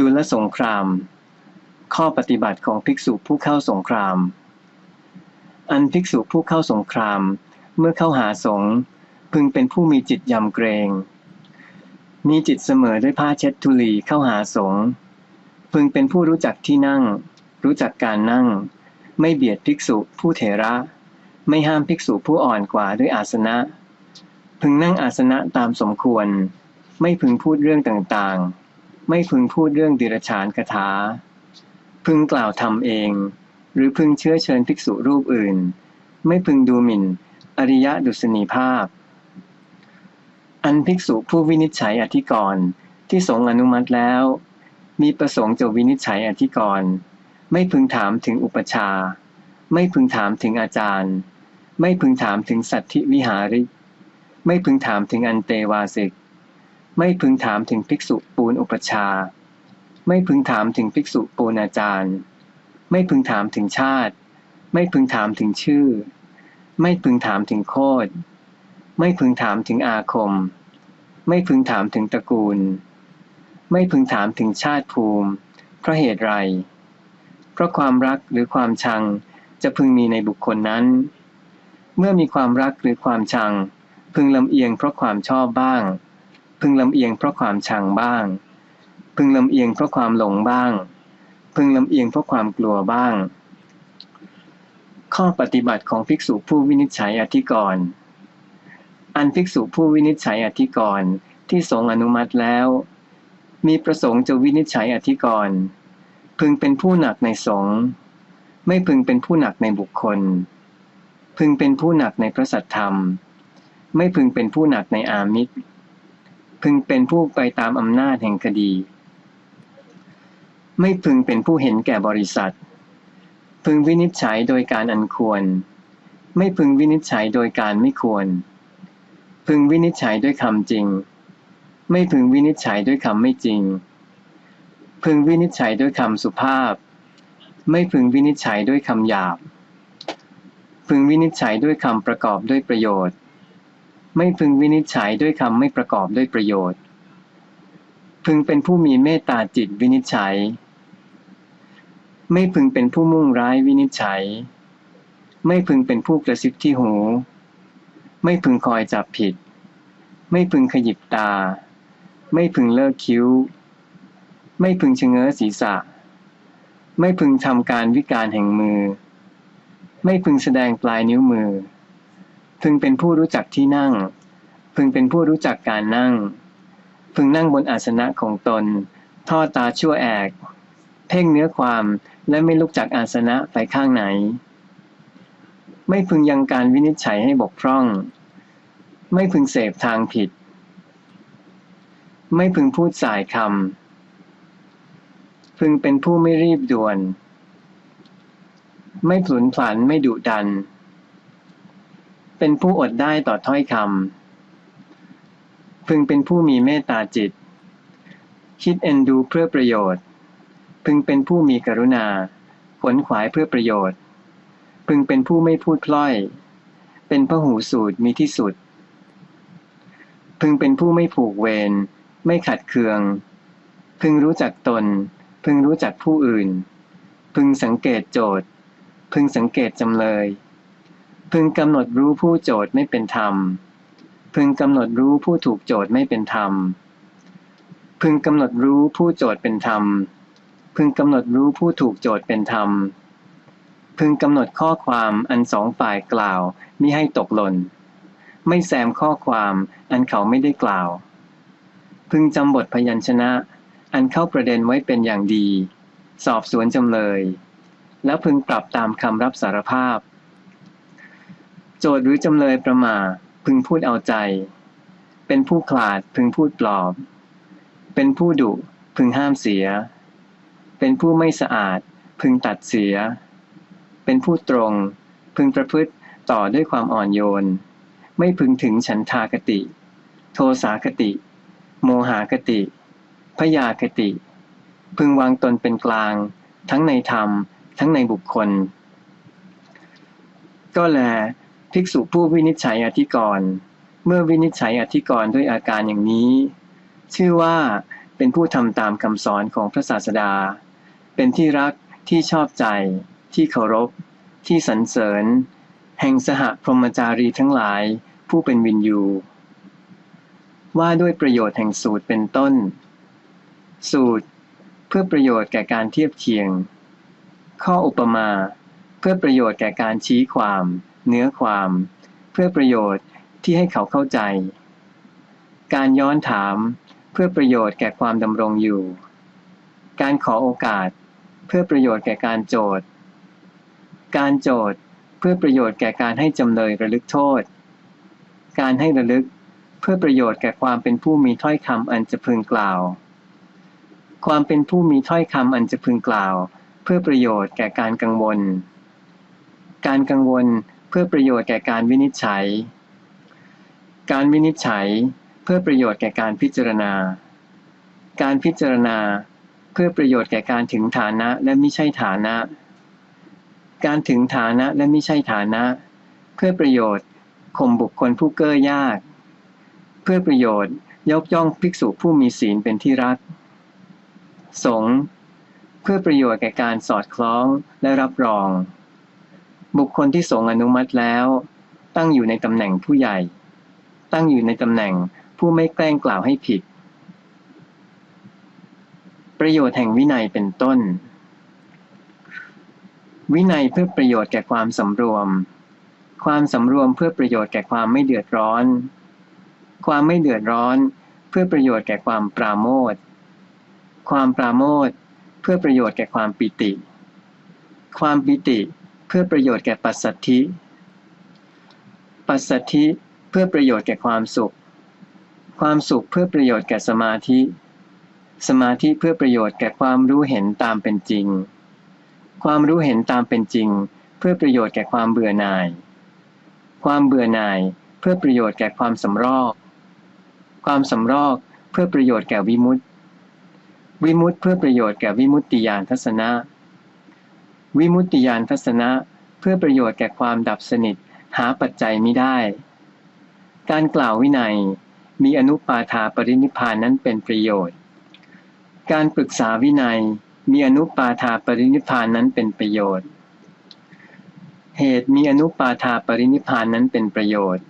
จุลสงคราม ข้อปฏิบัติของภิกษุผู้เข้าสงคราม อันภิกษุผู้เข้าสงคราม เมื่อเข้าหาสงฆ์พึงเป็นผู้มีจิตยำเกรง มีจิตเสมอด้วยผ้าเช็ดทุลีเข้าหาสงฆ์พึงเป็นผู้รู้จักที่นั่ง รู้จักการนั่ง ไม่เบียดภิกษุผู้เถระ ไม่ห้ามภิกษุผู้อ่อนกว่าด้วยอาสนะ พึงนั่งอาสนะตามสมควร ไม่พึงพูดเรื่องต่างๆ ไม่พึงพูดเรื่องดิรชานคาถา พึงกล่าวทำเอง หรือพึงเชื้อเชิญภิกษุรูปอื่น ไม่พึงดูหมิ่น อริยะดุษณีภาพ อันภิกษุผู้วินิจฉัยอธิกรณ์ที่สงอนุมัติแล้ว มีประสงค์จะวินิจฉัยอธิกรณ์ไม่พึงถามถึงอุปชา ไม่พึงถามถึงอาจารย์ ไม่พึงถามถึงสัตธิวิหาริไม่พึงถามถึงอันเตวาสิก ไม่พึงถามถึงภิกษุปูนอุปชา ไม่พึงถามถึงภิกษุปูนอาจารย์ ไม่พึงถามถึงชาติ ไม่พึงถามถึงชื่อ ไม่พึงถามถึงโคดไม่พึงถามถึงอาคม ไม่พึงถามถึงตระกูล ไม่พึงถามถึงชาติภูมิเพราะเหตุไร เพราะความรักหรือความชังจะพึงมีในบุคคลนั้น เมื่อมีความรักหรือความชัง พึงลำเอียงเพราะความชอบบ้าง พึงลำเอียงเพราะความชังบ้าง พึงลำเอียงเพราะความหลงบ้าง พึงลำเอียงเพราะความกลัวบ้าง ข้อปฏิบัติของภิกษุผู้วินิจฉัยอธิกรณ์อันภิกษุผู้วินิจฉัยอธิกรณ์ที่สงอนุมัติแล้ว มีประสงค์จะวินิจฉัยอธิกรณ์พึงเป็นผู้หนักในสงฆ์ไม่พึงเป็นผู้หนักในบุคคล พึงเป็นผู้หนักในพระสัทธรรม ไม่พึงเป็นผู้หนักในอามิตร พึงเป็นผู้ไปตามอำนาจแห่งคดี ไม่พึงเป็นผู้เห็นแก่บริษัท พึงวินิจฉัยโดยการอันควร ไม่พึงวินิจฉัยโดยการไม่ควร พึงวินิจฉัยด้วยคำจริง ไม่พึงวินิจฉัยด้วยคำไม่จริง พึงวินิจฉัยด้วยคำสุภาพ ไม่พึงวินิจฉัยด้วยคำหยาบ พึงวินิจฉัยด้วยคำประกอบด้วยประโยชน์ ไม่พึงวินิจฉัยด้วยคำไม่ประกอบด้วยประโยชน์ พึงเป็นผู้มีเมตตาจิตวินิจฉัย ไม่พึงเป็นผู้มุ่งร้ายวินิจฉัย ไม่พึงเป็นผู้กระซิบที่หู ไม่พึงคอยจับผิด ไม่พึงขยิบตา ไม่พึงเลิกคิ้ว ไม่พึงชะเง้อศีรษะ ไม่พึงทำการวิการแห่งมือ ไม่พึงแสดงปลายนิ้วมือ พึงเป็นผู้รู้จักที่นั่ง พึงเป็นผู้รู้จักการนั่ง พึงนั่งบนอาสนะของตน ทอดตาชั่วแอก เพ่งเนื้อความและไม่ลุกจากอาสนะไปข้างไหน ไม่พึงยังการวินิจฉัยให้บกพร่อง ไม่พึงเสพทางผิด ไม่พึงพูดสายคำพึงเป็นผู้ไม่รีบด่วน ไม่ผลุนผลันไม่ดุดัน เป็นผู้อดได้ต่อถ้อยคำพึงเป็นผู้มีเมตตาจิต คิดเอ็นดูเพื่อประโยชน์ พึงเป็นผู้มีกรุณาขวนขวายเพื่อประโยชน์ พึงเป็นผู้ไม่พูดพล่อย เป็นพระหูสูตรมีที่สุด พึงเป็นผู้ไม่ผูกเวรไม่ขัดเคือง พึงรู้จักตน พึงรู้จักผู้อื่น พึงสังเกตโจทย์ พึงสังเกตจำเลย พึงกำหนดรู้ผู้โจทย์ไม่เป็นธรรม พึงกำหนดรู้ผู้ถูกโจทย์ไม่เป็นธรรม พึงกำหนดรู้ผู้โจทย์เป็นธรรม พึงกำหนดรู้ผู้ถูกโจทย์เป็นธรรม พึงกำหนดข้อความอันสองฝ่ายกล่าวมิให้ตกหล่น ไม่แซมข้อความอันเขาไม่ได้กล่าว พึงจำบทพยัญชนะ อันเข้าประเด็นไว้เป็นอย่างดี สอบสวนจำเลย แล้วพึงปรับตามคำรับสารภาพ โจทย์หรือจำเลยประมาพึงพูดเอาใจ เป็นผู้ขลาดพึงพูดปลอบ เป็นผู้ดุพึงห้ามเสีย เป็นผู้ไม่สะอาดพึงตัดเสีย เป็นผู้ตรง พึงประพฤติต่อด้วยความอ่อนโยน ไม่พึงถึงฉันทากติ โทสากติ โมหากติ พยาคติ พึงวางตนเป็นกลาง ทั้งในธรรม ทั้งในบุคคล ก็แล ภิกษุผู้วินิจฉัยอธิกรณ์เมื่อวินิจฉัยอธิกรณ์ด้วยอาการอย่างนี้ ชื่อว่าเป็นผู้ทำตามคำสอนของพระศาสดา เป็นที่รักที่ชอบใจ ที่เคารพ ที่สรรเสริญ แห่งสหพรหมจารีทั้งหลาย ผู้เป็นวินยู ว่าด้วยประโยชน์แห่งสูตรเป็นต้น สูตร เพื่อประโยชน์แก่การเทียบเคียง ข้ออุปมา เพื่อประโยชน์แก่การชี้ความ เนื้อความ เพื่อประโยชน์ที่ให้เขาเข้าใจ การย้อนถามเพื่อประโยชน์แก่ความดำรงอยู่ การขอโอกาส เพื่อประโยชน์แก่การโจทย์ การโจทย์เพื่อประโยชน์แก่การให้จำเลยระลึกโทษ การให้ระลึกเพื่อประโยชน์แก่ความเป็นผู้มีถ้อยคำอันจะพึงกล่าว ความเป็นผู้มีถ้อยคำอันจะพึงกล่าว เพื่อประโยชน์แก่การกังวล การกังวล เพื่อประโยชน์แก่การวินิจฉัย การวินิจฉัย เพื่อประโยชน์แก่การพิจารณา การพิจารณา เพื่อประโยชน์แก่การถึงฐานะและไม่ใช่ฐานะ การถึงฐานะและไม่ใช่ฐานะ เพื่อประโยชน์ข่มบุคคลผู้เก้อยาก เพื่อประโยชน์ยกย่องภิกษุผู้มีศีลเป็นที่รัก สงเพื่อประโยชน์แก่การสอดคล้องและรับรอง บุคคลที่สงอนุมัติแล้ว ตั้งอยู่ในตำแหน่งผู้ใหญ่ ตั้งอยู่ในตำแหน่งผู้ไม่แกล้งกล่าวให้ผิด ประโยชน์แห่งวินัยเป็นต้น วินัยเพื่อประโยชน์แก่ความสำรวม ความสำรวมเพื่อประโยชน์แก่ความไม่เดือดร้อน ความไม่เดือดร้อน เพื่อประโยชน์แก่ความปราโมทความปราโมทเพื่อประโยชน์แก่ความปิติ ความปิติ เพื่อประโยชน์แก่ปัสสัทธิ ปัสสัทธิเพื่อประโยชน์แก่ความสุข ความสุขเพื่อประโยชน์แก่สมาธิ สมาธิเพื่อประโยชน์แก่ความรู้เห็นตามเป็นจริง ความรู้เห็นตามเป็นจริง เพื่อประโยชน์แก่ความเบื่อหน่าย ความเบื่อหน่ายเพื่อประโยชน์แก่ความสำรอก ความสำรอกเพื่อประโยชน์แก่วิมุตติ วิมุตติเพื่อประโยชน์แก่วิมุตติญาณทัศนะ วิมุตติญาณทัศนะ เพื่อประโยชน์แก่ความดับสนิท หาปัจจัยมิได้ การกล่าววินัย มีอนุปาทาปรินิพานนั้นเป็นประโยชน์ การปรึกษาวินัย มีอนุปาทาปรินิพานนั้นเป็นประโยชน์ เหตุมีอนุปาทาปรินิพานนั้นเป็นประโยชน์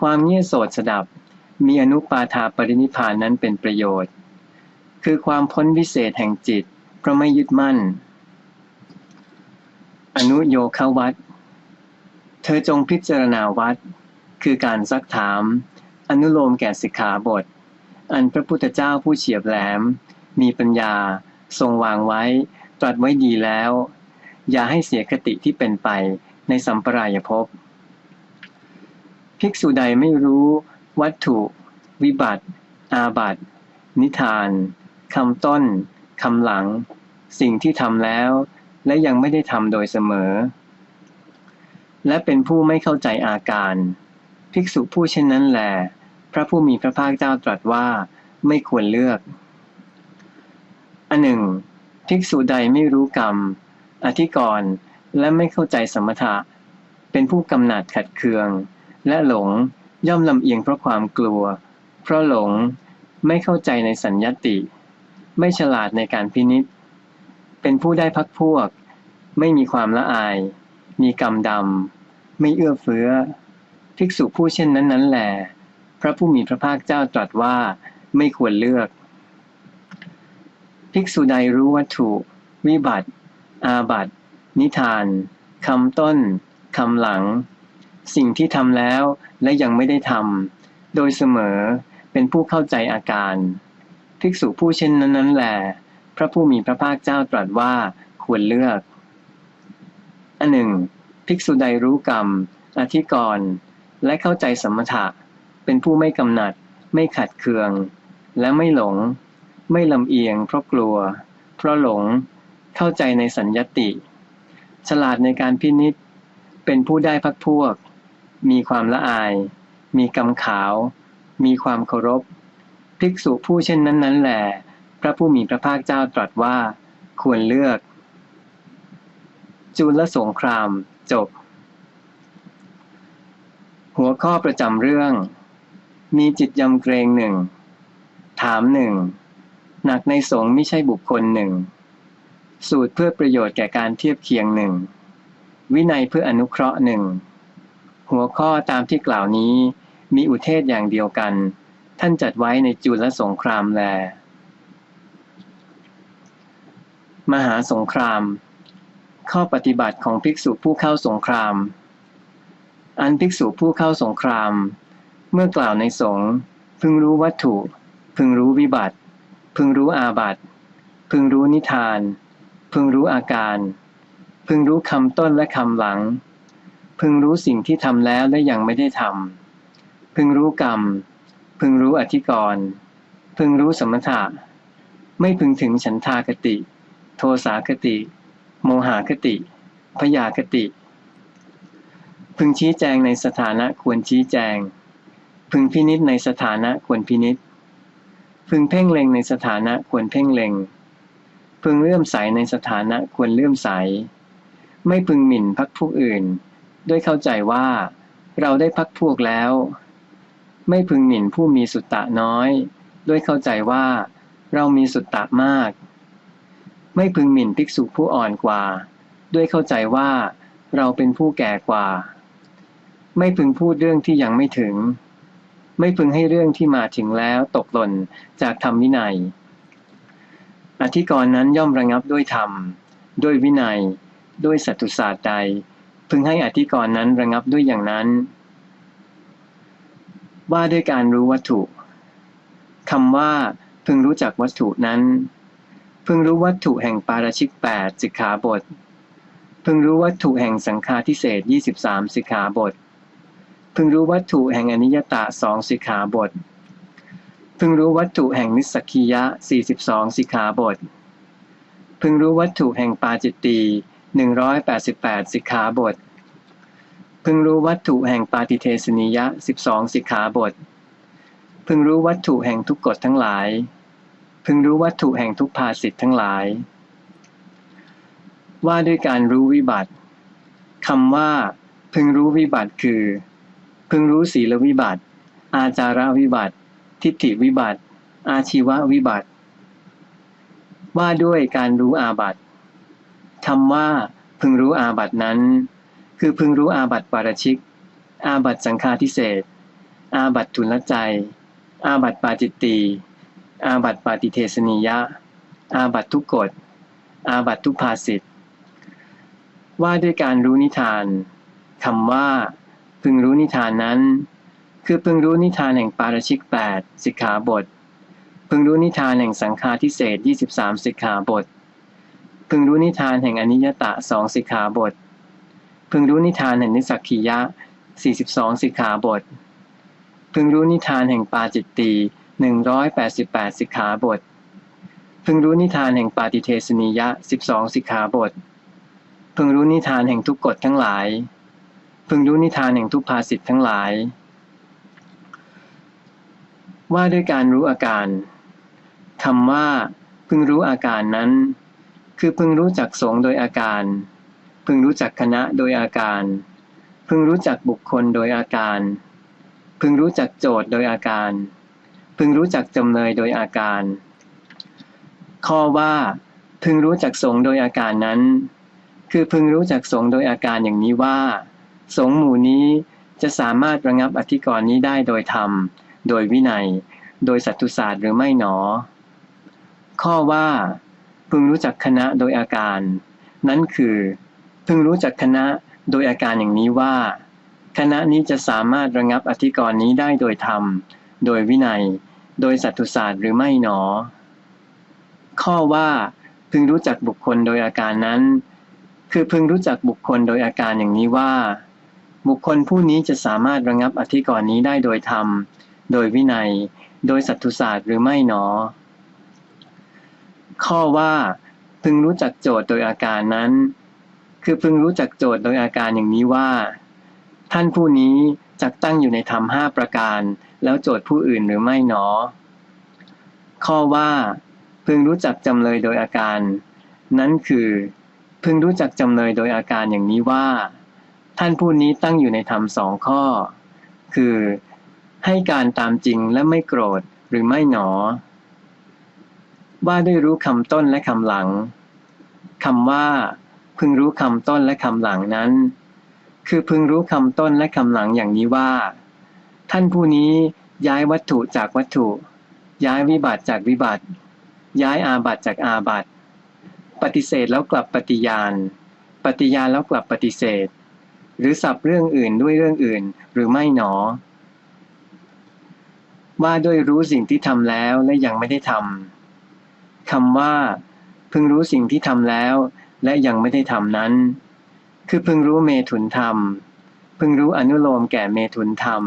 ความเงียยโสดสดับ มีอนุปาทาปรินิพานนั้นเป็นประโยชน์ คือความพ้นวิเศษแห่งจิตเพราะไม่ยึดมั่น อนุโยควัตเธอจงพิจารณาวัด คือการซักถาม อนุโลมแก่สิกขาบท อันพระพุทธเจ้าผู้เฉียบแหลม มีปัญญา ทรงวางไว้ ตรัสไว้ดีแล้ว อย่าให้เสียคติที่เป็นไปในสัมปรายภพภิกษุใดไม่รู้ วัตถุ วิบัติ อาบัติ นิทานคำต้นคำหลัง สิ่งที่ทำแล้ว และยังไม่ได้ทำโดยเสมอ และเป็นผู้ไม่เข้าใจอาการ ภิกษุผู้เช่นนั้นแหลพระผู้มีพระภาคเจ้าตรัสว่าไม่ควรเลือก อันหนึ่ง ภิกษุใดไม่รู้กรรม อธิกรณ์และไม่เข้าใจสมถะ เป็นผู้กำหนัดขัดเคือง และหลงย่อมลำเอียงเพราะความกลัว เพราะหลงไม่เข้าใจในสัญญติ ไม่ฉลาดในการพินิษเป็นผู้ได้พักพวก ไม่มีความละอาย มีกรรมดำ ไม่เอื้อเฟื้อ ภิกษุผู้เช่นนั้นนั้นแหลพระผู้มีพระภาคเจ้าตรัสว่าไม่ควรเลือก ภิกษุใดรู้วัตถุ วิบัติ อาบัติ นิทานคำต้นคำหลัง สิ่งที่ทำแล้วและยังไม่ได้ทำโดยเสมอเป็นผู้เข้าใจอาการ ภิกษุผู้เช่นนั้นนั้นแหลพระผู้มีพระภาคเจ้าตรัสว่าควรเลือก อันหนึ่ง ภิกษุใดรู้กรรม อธิกรณ์และเข้าใจสมถะ เป็นผู้ไม่กำหนัด ไม่ขัดเคือง และไม่หลง ไม่ลำเอียง เพราะกลัว เพราะหลง เข้าใจในสัญญติ ฉลาดในการพินิษเป็นผู้ได้พักพวก มีความละอาย มีกรรมขาว มีความเคารพ ภิกษุผู้เช่นนั้นนั้นแหลพระผู้มีพระภาคเจ้าตรัสว่า ควรเลือก จุลสงครามจบ หัวข้อประจำเรื่อง มีจิตยำเกรงหนึ่ง ถามหนึ่ง หนักในสงไม่ใช่บุคคลหนึ่ง สูตรเพื่อประโยชน์แก่การเทียบเคียงหนึ่ง วินัยเพื่ออนุเคราะห์หนึ่ง หัวข้อตามที่กล่าวนี้ มีอุเทศอย่างเดียวกัน ท่านจัดไว้ในจุลสงครามแล มหาสงคราม ข้อปฏิบัติของภิกษุผู้เข้าสงคราม อันภิกษุผู้เข้าสงคราม เมื่อกล่าวในสงฆ์พึงรู้วัตถุ พึงรู้วิบัติ พึงรู้อาบัติพึงรู้นิทาน พึงรู้อาการ พึงรู้คำต้นและคำหลัง พึงรู้สิ่งที่ทำแล้วและยังไม่ได้ทำพึงรู้กรรม พึงรู้อธิกรณ์พึงรู้สมถะ ไม่พึงถึงฉันทากติ โทสากติ โมหากติ พยากติ พึงชี้แจงในสถานะควรชี้แจง พึงพินิษในสถานะควรพินิษพึงเพ่งเล็งในสถานะควรเพ่งเล็ง พึงเลื่อมใสในสถานะควรเลื่อมใส ไม่พึงหมิ่นพักพวกอื่น ด้วยเข้าใจว่า เราได้พักพวกแล้ว ไม่พึงหมิ่นผู้มีสุตตะน้อย ด้วยเข้าใจว่า เรามีสุตตะมาก ไม่พึงหมิ่นภิกษุผู้อ่อนกว่า ด้วยเข้าใจว่าเราเป็นผู้แก่กว่า ไม่พึงพูดเรื่องที่ยังไม่ถึง ไม่พึงให้เรื่องที่มาถึงแล้วตกหล่นจากธรรมวินัย อธิกรณ์นั้นย่อมระงับด้วยธรรม ด้วยวินัย ด้วยสัตุศาสตร์ใด พึงให้อธิกรณ์นั้นระงับด้วยอย่างนั้น ว่าด้วยการรู้วัตถุคำว่าพึงรู้จักวัตถุนั้น พึงรู้วัตถุแห่งปาราชิกแปดสิกขาบท พึงรู้วัตถุแห่งสังฆาทิเศษยี่สิบสามสิกขาบท พึงรู้วัตถุแห่งอนิยตะสองสิกขาบท พึงรู้วัตถุแห่งนิสสกิยะสี่สิบสองสิกขาบท พึงรู้วัตถุแห่งปาจิตตีหนึ่งร้อยแปดสิบแปดสิกขาบท พึงรู้วัตถุแห่งปาติเทสนิยะสิบสองสิกขาบท พึงรู้วัตถุแห่งทุกกฎทั้งหลาย พึงรู้วัตถุแห่งทุกภาสิทธ์ทั้งหลาย ว่าด้วยการรู้วิบัติคำว่า พึงรู้วิบัติคือ พึงรู้ศีลวิบัติ อาจาระวิบัติ ทิฏฐิวิบัติ อาชีววิบัติ ว่าด้วยการรู้อาบัติคำว่า พึงรู้อาบัตินั้น คือพึงรู้อาบัติปาราชิก อาบัติสังฆาทิเศษอาบัติทุนละใจ อาบัติปาจิตตี อาบัติปาติเทสนิยะ อาบัติทุกกฎ อาบัติทุกภาสิทธ์ว่าด้วยการรู้นิทานคำว่า พึงรู้นิทานนั้น คือพึงรู้นิทานแห่งปาราชิกแปดสิกขาบท พึงรู้นิทานแห่งสังฆาทิเศษยี่สิบสามสิกขาบท พึงรู้นิทานแห่งอนิยตะสองสิกขาบท พึงรู้นิทานแห่งนิสักคียะสี่สิบสองสิกขาบท พึงรู้นิทานแห่งปาจิตตี หนึ่งร้อยแปดสิบแปดสิกขาบท พึงรู้นิทานแห่งปาติเทสนิยะสิบสองสิกขาบท พึงรู้นิทานแห่งทุกกฎทั้งหลาย พึงรู้นิทานแห่งทุกภาสิทธ์ทั้งหลาย ว่าด้วยการรู้อาการคำว่า พึงรู้อาการนั้น คือพึงรู้จักสงฆ์โดยอาการ พึงรู้จักคณะโดยอาการ พึงรู้จักบุคคลโดยอาการ พึงรู้จักโจทย์โดยอาการ พึงรู้จักจำเลยโดยอาการ ข้อว่า พึงรู้จักสงโดยอาการนั้น คือพึงรู้จักสงโดยอาการอย่างนี้ว่า สงหมู่นี้จะสามารถระงับอธิกรณ์นี้ได้โดยธรรม โดยวินัย โดยสัตตุศาสตร์หรือไม่หนอ ข้อว่า พึงรู้จักคณะโดยอาการ นั้นคือ พึงรู้จักคณะโดยอาการอย่างนี้ว่า คณะนี้จะสามารถระงับอธิกรณ์นี้ได้โดยธรรม โดยวินัย โดยสัตตุศาสตร์หรือไม่หนอ ข้อว่าพึงรู้จักบุคคลโดยอาการนั้น คือพึงรู้จักบุคคลโดยอาการอย่างนี้ว่า บุคคลผู้นี้จะสามารถระงับอธิกรณ์นี้ได้โดยธรรม โดยวินัย โดยสัตตุศาสตร์หรือไม่หนอ ข้อว่า พึงรู้จักโจทย์โดยอาการนั้น คือพึงรู้จักโจทย์โดยอาการอย่างนี้ว่า ท่านผู้นี้จักตั้งอยู่ในธรรมห้าประการ แล้วโจทย์ผู้อื่นหรือไม่หนอ ข้อว่า พึงรู้จักจำเลยโดยอาการ นั้นคือ พึงรู้จักจำเลยโดยอาการอย่างนี้ว่า ท่านผู้นี้ตั้งอยู่ในธรรมสองข้อ คือ ให้การตามจริงและไม่โกรธหรือไม่หนอ ว่าด้วยรู้คำต้นและคำหลังคำว่า พึงรู้คำต้นและคำหลังนั้น คือพึงรู้คำต้นและคำหลังอย่างนี้ว่า ท่านผู้นี้ย้ายวัตถุจากวัตถุ ย้ายวิบัติจากวิบัติ ย้ายอาบัติจากอาบัติปฏิเสธแล้วกลับปฏิญาณ ปฏิญาณแล้วกลับปฏิเสธ หรือสับเรื่องอื่นด้วยเรื่องอื่นหรือไม่หนอ ว่าด้วยรู้สิ่งที่ทำแล้วและยังไม่ได้ทำคำว่า พึงรู้สิ่งที่ทำแล้ว และยังไม่ได้ทำนั้น คือพึงรู้เมถุนธรรม พึงรู้อนุโลมแก่เมถุนธรรม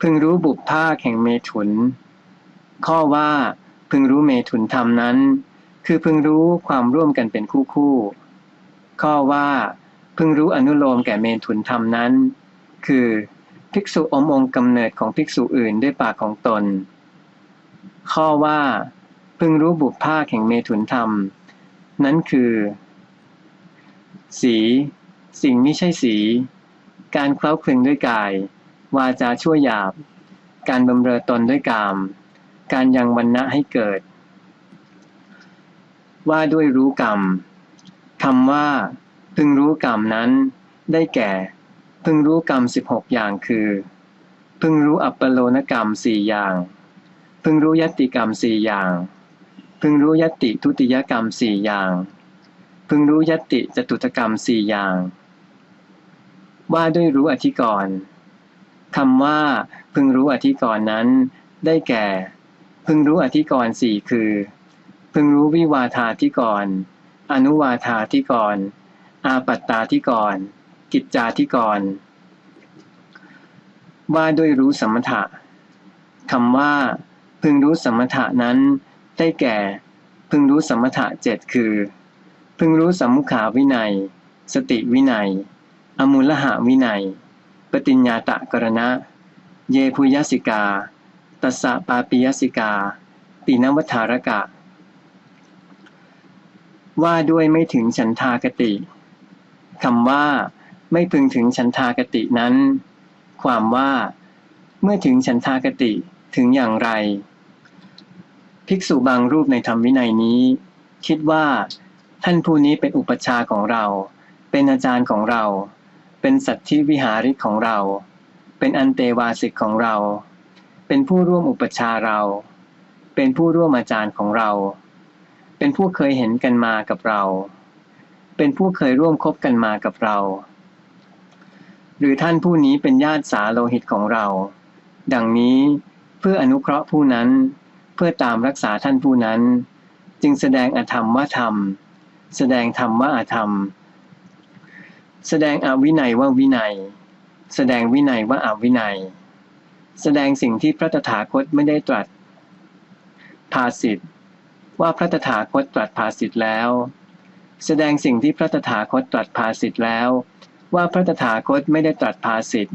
พึงรู้บุพภาคแห่งเมถุน ข้อว่า พึงรู้เมถุนธรรมนั้น คือพึงรู้ความร่วมกันเป็นคู่คู่ ข้อว่า พึงรู้อนุโลมแก่เมถุนธรรมนั้น คือภิกษุอมองค์กำเนิดของภิกษุอื่นด้วยปากของตน ข้อว่า พึงรู้บุพภาคแห่งเมถุนธรรม นั้นคือ สี สิ่งไม่ใช่สี การเคล้าคลึงด้วยกาย วาจาชั่วหยาบ การบำเรอตนด้วยกาม การยังวันณะให้เกิด ว่าด้วยรู้กรรมคำว่า พึงรู้กรรมนั้น ได้แก่ พึงรู้กรรมสิบหกอย่างคือ พึงรู้อัปปโลนกรรมสี่อย่าง พึงรู้ยติกรรมสี่อย่าง พึงรู้ยติทุติยกรรมสี่อย่าง พึงรู้ยตติจตุตกรรมสี่อย่าง ว่าด้วยรู้อธิกรณ์ คำว่า พึงรู้อธิกรณ์นั้น ได้แก่ พึงรู้อธิกรณ์สี่คือ พึงรู้วิวาทาธิกรณ์อนุวาทาธิกรณ์อาปัตตาธิกรณ์กิจจาธิกรณ์ว่าด้วยรู้สมถะคำว่า พึงรู้สมถะนั้น ได้แก่ พึงรู้สมถะเจ็ดคือ พึงรู้สมมุขาวินัย สติวินัย อมูลหะวินัย ปฏิญญาตะกรณะ เยพุยสิกา ตัสสะปาปิยสิกา ตินวัฏารกะ ว่าด้วยไม่ถึงฉันทากติคำว่า ไม่พึงถึงฉันทากตินั้น ความว่า เมื่อถึงฉันทากติถึงอย่างไร ภิกษุบางรูปในธรรมวินัยนี้ คิดว่า ท่านผู้นี้เป็นอุปชาของเรา เป็นอาจารย์ของเรา เป็นสัตธิวิหาริกของเรา เป็นอันเตวาสิกของเรา เป็นผู้ร่วมอุปชาเรา เป็นผู้ร่วมอาจารย์ของเรา เป็นผู้เคยเห็นกันมากับเรา เป็นผู้เคยร่วมคบกันมากับเรา หรือท่านผู้นี้เป็นญาติสาโลหิตของเรา ดังนี้เพื่ออนุเคราะห์ผู้นั้น เพื่อตามรักษาท่านผู้นั้น จึงแสดงอธรรมว่าธรรม แสดงธรรมว่าอธรรม แสดงอวินัยว่าวินัย แสดงวินัยว่าอาวินัย แสดงสิ่งที่พระตถาคตไม่ได้ตรัส ภาสิทธว่าพระตถาคตตรัสภาสิทธแล้ว แสดงสิ่งที่พระตถาคตตรัสภาสิทธแล้ว ว่าพระตถาคตไม่ได้ตรัสภาสิทธ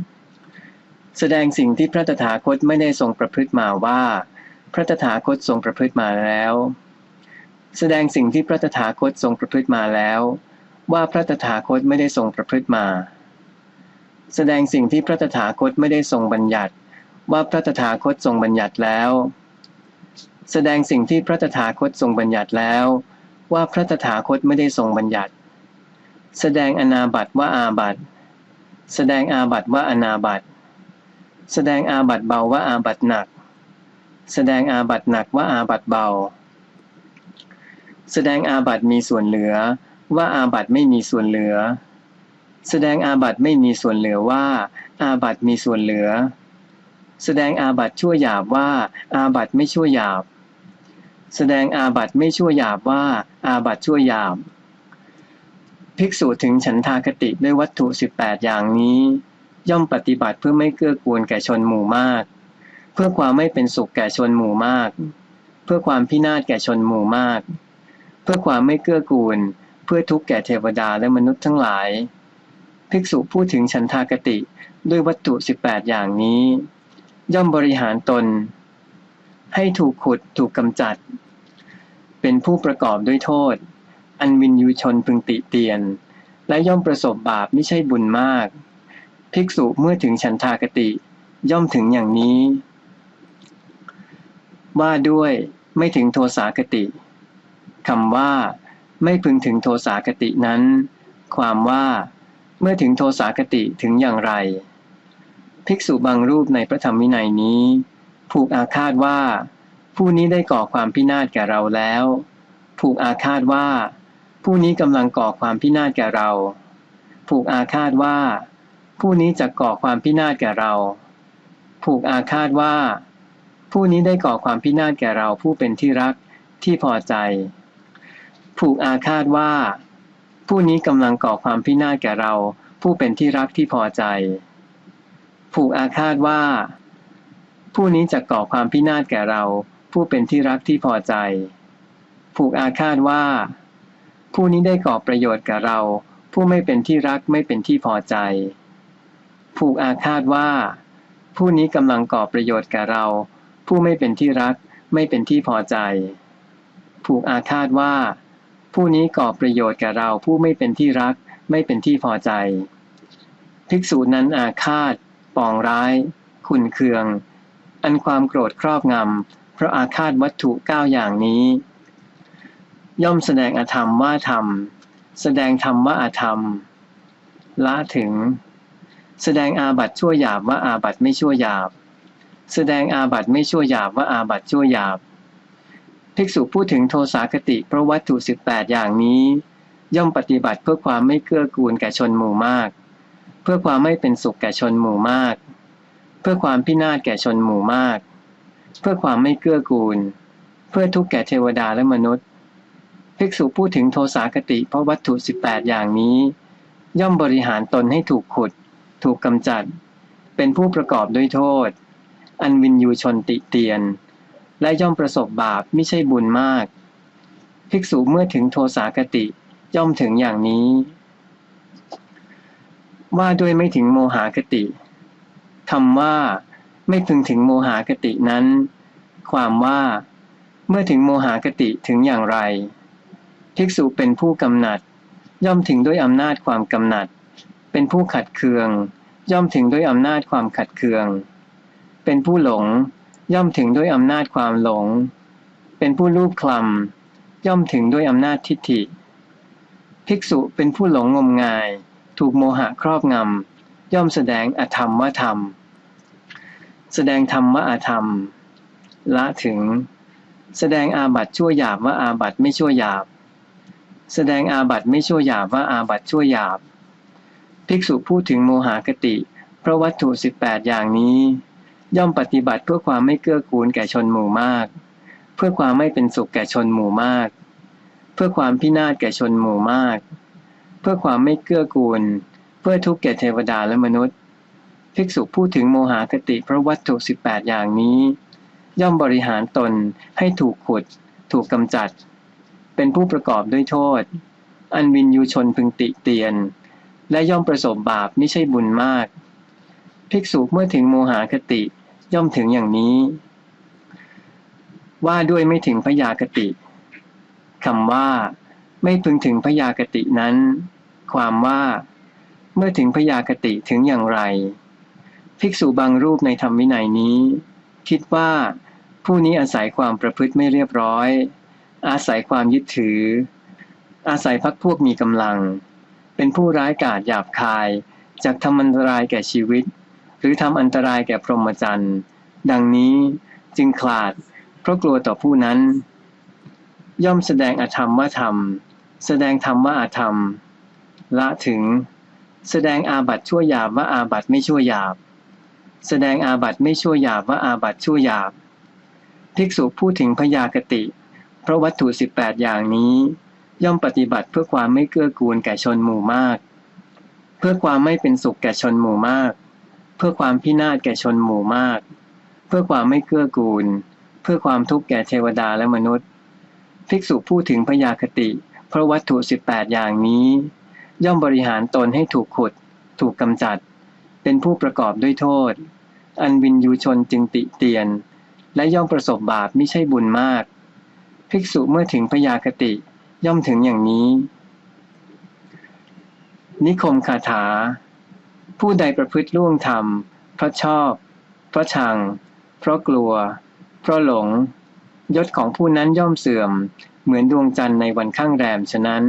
แสดงสิ่งที่พระตถาคตไม่ได้ทรงประพฤติมาว่า พระตถาคตทรงประพฤติมาแล้ว แสดงสิ่งที่พระตถาคตทรงประพฤติมาแล้ว ว่าพระตถาคตไม่ได้ทรงประพฤติมา แสดงสิ่งที่พระตถาคตไม่ได้ทรงบัญญัติ ว่าพระตถาคตทรงบัญญัติแล้ว แสดงสิ่งที่พระตถาคตทรงบัญญัติแล้ว ว่าพระตถาคตไม่ได้ทรงบัญญัติ แสดงอนาบัตว่าอาบัตแสดงอาบัตว่าอนาบัตแสดงอาบัตเบาว่าอาบัตหนัก แสดงอาบัตหนักว่าอาบัตเบา แสดงอาบัตมีส่วนเหลือ ว่าอาบัตไม่มีส่วนเหลือ แสดงอาบัตไม่มีส่วนเหลือว่า อาบัตมีส่วนเหลือ แสดงอาบัตชั่วหยาบว่า อาบัตไม่ชั่วหยาบ แสดงอาบัตไม่ชั่วหยาบว่า อาบัตชั่วหยาบ ภิกษุถึงฉันทากติด้วยวัตถุสิบแปดอย่างนี้ ย่อมปฏิบัติเพื่อไม่เกื้อกูลแก่ชนหมู่มาก เพื่อความไม่เป็นสุขแก่ชนหมู่มาก เพื่อความพินาศแก่ชนหมู่มากเพื่อความไม่เกื้อกูล เพื่อทุกแก่เทวดาและมนุษย์ทั้งหลาย ภิกษุพูดถึงฉันทากติด้วยวัตถุสิบแปดอย่างนี้ ย่อมบริหารตน ให้ถูกขุดถูกกำจัด เป็นผู้ประกอบด้วยโทษ อันวินยูชนพึงติเตียน และย่อมประสบบาปไม่ใช่บุญมาก ภิกษุเมื่อถึงฉันทากติย่อมถึงอย่างนี้ ว่าด้วยไม่ถึงโทสากติคำว่า ไม่พึงถึงโทสากตินั้น ความว่าเมื่อถึงโทสากติถึงอย่างไร ภิกษุบางรูปในพระธรรมวินัยนี้ ผูกอาฆาตว่า ผู้นี้ได้ก่อความพินาศแก่เราแล้ว ผูกอาฆาตว่า ผู้นี้กำลังก่อความพินาศแก่เรา ผูกอาฆาตว่า ผู้นี้จะก่อความพินาศแก่เรา ผูกอาฆาตว่า ผู้นี้ได้ก่อความพินาศแก่เราผู้เป็นที่รักที่พอใจ ผูกอาฆาตว่า ผู้นี้กำลังก่อความพินาศแก่เรา ผู้เป็นที่รักที่พอใจ ผูกอาฆาตว่า ผู้นี้จะก่อความพินาศแก่เรา ผู้เป็นที่รักที่พอใจ ผูกอาฆาตว่า ผู้นี้ได้ก่อประโยชน์แก่เรา ผู้ไม่เป็นที่รักไม่เป็นที่พอใจ ผูกอาฆาตว่า ผู้นี้กำลังก่อประโยชน์แก่เรา ผู้ไม่เป็นที่รักไม่เป็นที่พอใจ ผูกอาฆาตว่า ผู้นี้ก่อประโยชน์แก่เราผู้ไม่เป็นที่รัก ไม่เป็นที่พอใจ ภิกษุนั้นอาฆาต ปองร้าย ขุนเคือง อันความโกรธครอบงำ เพราะอาฆาตวัตถุเก้าอย่างนี้ ย่อมแสดงอธรรมว่าธรรม แสดงธรรมว่าอาธรรม ละถึง แสดงอาบัตชั่วหยาบว่าอาบัตไม่ชั่วหยาบ แสดงอาบัตไม่ชั่วหยาบว่าอาบัตชั่วหยาบ ภิกษุพูดถึงโทสาคติเพราะวัตถุสิบแปดอย่างนี้ ย่อมปฏิบัติเพื่อความไม่เกื้อกูลแก่ชนหมู่มาก เพื่อความไม่เป็นสุขแก่ชนหมู่มาก เพื่อความพินาศแก่ชนหมู่มาก เพื่อความไม่เกื้อกูล เพื่อทุกข์แก่เทวดาและมนุษย์ ภิกษุพูดถึงโทสาคติเพราะวัตถุสิบแปดอย่างนี้ ย่อมบริหารตนให้ถูกขุด ถูกกำจัด เป็นผู้ประกอบด้วยโทษ อันวินยูชนติเตียน และย่อมประสบบาปไม่ใช่บุญมาก ภิกษุเมื่อถึงโทสาคติย่อมถึงอย่างนี้ ว่าด้วยไม่ถึงโมหคติคำว่า ไม่พึงถึงโมหคตินั้น ความว่า เมื่อถึงโมหคติถึงอย่างไร ภิกษุเป็นผู้กำหนัด ย่อมถึงด้วยอำนาจความกำหนัด เป็นผู้ขัดเคือง ย่อมถึงด้วยอำนาจความขัดเคือง เป็นผู้หลง ย่อมถึงด้วยอำนาจความหลง เป็นผู้รูปคลำย่อมถึงด้วยอำนาจทิฏฐิ ภิกษุเป็นผู้หลงงมงาย ถูกโมหะครอบงำย่อมแสดงอธรรมวธรรม แสดงธรรมว่าอาธรรม ละถึง แสดงอาบัตชั่วหยาบว่าอาบัตไม่ชั่วหยาบ แสดงอาบัตไม่ชั่วหยาบว่าอาบัตชั่วหยาบ ภิกษุพูดถึงโมหคติ เพราะวัตถุสิบแปดอย่างนี้ ย่อมปฏิบัติเพื่อความไม่เกื้อกูลแก่ชนหมู่มาก เพื่อความไม่เป็นสุขแก่ชนหมู่มาก เพื่อความพินาศแก่ชนหมู่มาก เพื่อความไม่เกื้อกูล เพื่อทุกข์แก่เทวดาและมนุษย์ ภิกษุพูดถึงโมหคติพระวัตถุสิบแปดอย่างนี้ ย่อมบริหารตนให้ถูกขุด ถูกกำจัด เป็นผู้ประกอบด้วยโทษ อันวินยูชนพึงติเตียน และย่อมประสบบาปไม่ใช่บุญมาก ภิกษุเมื่อถึงโมหคติ ย่อมถึงอย่างนี้ ว่าด้วยไม่ถึงพยาคติคำว่า ไม่พึงถึงพยาคตินั้น ความว่า เมื่อถึงพยาคติถึงอย่างไร ภิกษุบางรูปในธรรมวินัยนี้ คิดว่า ผู้นี้อาศัยความประพฤติไม่เรียบร้อย อาศัยความยึดถือ อาศัยพักพวกมีกำลัง เป็นผู้ร้ายกาจหยาบคายจากทำอันตรายแก่ชีวิต หรือทำอันตรายแก่พรหมจรรย์ดังนี้จึงขลาด เพราะกลัวต่อผู้นั้น ย่อมแสดงอธรรมว่าธรรม แสดงธรรมว่าอาธรรม ละถึง แสดงอาบัตชั่วหยาบว่าอาบัตไม่ชั่วหยาบ แสดงอาบัตไม่ชั่วหยาบว่าอาบัตชั่วหยาบ ภิกษุพูดถึงพยากติ เพราะวัตถุสิบแปดอย่างนี้ ย่อมปฏิบัติเพื่อความไม่เกื้อกูลแก่ชนหมู่มาก เพื่อความไม่เป็นสุขแก่ชนหมู่มาก พื่อความพินาศแก่ชนหมู่มาก เพื่อความไม่เกื้อกูล เพื่อความทุกข์แก่เทวดาและมนุษย์ ภิกษุพูดถึงพยาคติ เพราะวัตถุสิบแปดอย่างนี้ ย่อมบริหารตนให้ถูกขุด ถูกกำจัด เป็นผู้ประกอบด้วยโทษ อันวินยูชนจึงติเตียน และย่อมประสบบาปไม่ใช่บุญมาก ภิกษุเมื่อถึงพยาคติย่อมถึงอย่างนี้ นิคมคาถา ผู้ใดประพฤติล่วงธรรม เพราะชอบ เพราะชัง เพราะกลัว เพราะหลง ยศของผู้นั้นย่อมเสื่อม เหมือนดวงจันทร์ในวันข้างแรมฉะนั้น